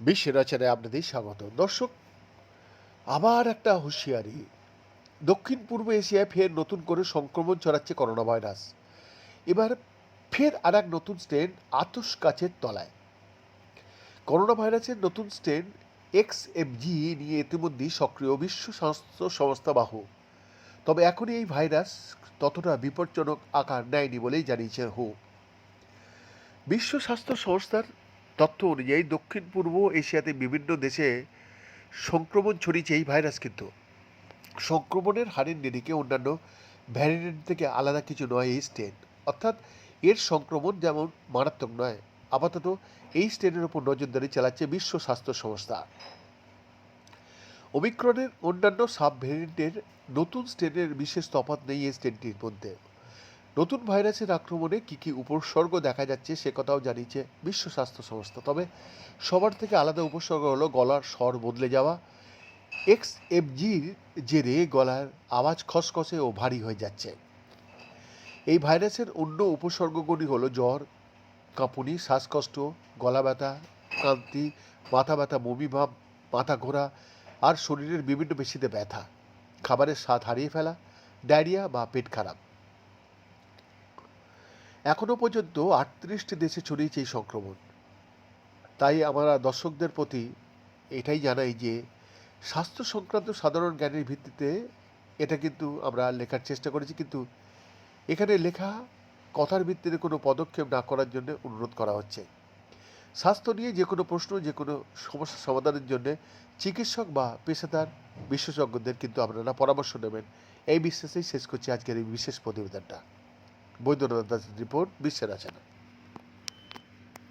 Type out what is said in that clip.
বিশ্বের রচনায় আপনাদের স্বাগত। দর্শক আবার একটা হুঁশিয়ারি। দক্ষিণ পূর্ব এশিয়ায় ফের নতুন করে সংক্রমণ ছড়াচ্ছে করোনা ভাইরাস। এবার ফের আর এক নতুন স্ট্রেন আতস কাছের তলায়। করোনা ভাইরাসের নতুন স্ট্রেন এক্স নিয়ে ইতিমধ্যেই সক্রিয় বিশ্ব স্বাস্থ্য সংস্থা বাহু। তবে এখনই এই ভাইরাস ততটা বিপজ্জনক আকার নেয়নি বলেই জানিয়েছে হু। বিশ্ব স্বাস্থ্য সংস্থার তথ্য অনুযায়ী দক্ষিণ পূর্ব এশিয়াতে বিভিন্ন দেশে সংক্রমণ ছড়িয়েছে এই ভাইরাস কিন্তু। সংক্রমণের হারের নিরিখে অন্যান্য ভ্যারিয়েন্ট থেকে আলাদা কিছু নয় এই স্টেন অর্থাৎ এর সংক্রমণ যেমন মারাত্মক নয়, আপাতত এই স্টেনের উপর নজরদারি চালাচ্ছে বিশ্ব স্বাস্থ্য সংস্থা। ওমিক্রনের অন্যান্য সাব ভ্যারিয়েন্টের নতুন স্টেনের বিশেষ তফাত নেই এই স্টেনটির মধ্যে। নতুন ভাইরাসের আক্রমণে কী কী উপসর্গ দেখা যাচ্ছে সে কথাও জানিয়েছে বিশ্ব স্বাস্থ্য সংস্থা। তবে সবার থেকে আলাদা উপসর্গ হলো গলার স্বর বদলে যাওয়া। এক্স এফজির জেরে গলার আওয়াজ খসখসে ও ভারী হয়ে যাচ্ছে। এই ভাইরাসের অন্য উপসর্গগুলি হলো জ্বর, কাঁপুনি, শ্বাসকষ্ট গলা ব্যথা কান্তি মাথা ব্যথা, বমি ভাব, মাথা ঘোরা আর শরীরের বিভিন্ন পেশিতে ব্যথা, খাবারের স্বাদ হারিয়ে ফেলা, ডায়রিয়া বা পেট খারাপ। এখনও পর্যন্ত আটত্রিশটি দেশে ছড়িয়েছে এই সংক্রমণ। তাই আমরা দর্শকদের প্রতি এটাই জানাই যে, স্বাস্থ্য সংক্রান্ত সাধারণ জ্ঞানের ভিত্তিতে এটা কিন্তু আমরা লেখার চেষ্টা করেছি, কিন্তু এখানে লেখা কথার ভিত্তিতে কোনো পদক্ষেপ না করার জন্য অনুরোধ করা হচ্ছে। স্বাস্থ্য নিয়ে যে কোনো প্রশ্ন, যে কোনো সমস্যা সমাধানের জন্যে চিকিৎসক বা পেশাদার বিশেষজ্ঞদের কিন্তু আপনারা পরামর্শ নেবেন। এই বিশ্বাসেই শেষ করছি আজকের এই বিশেষ প্রতিবেদনটা। বৈদ্যনাথ দাসের রিপোর্ট বিশ্বের আচরণ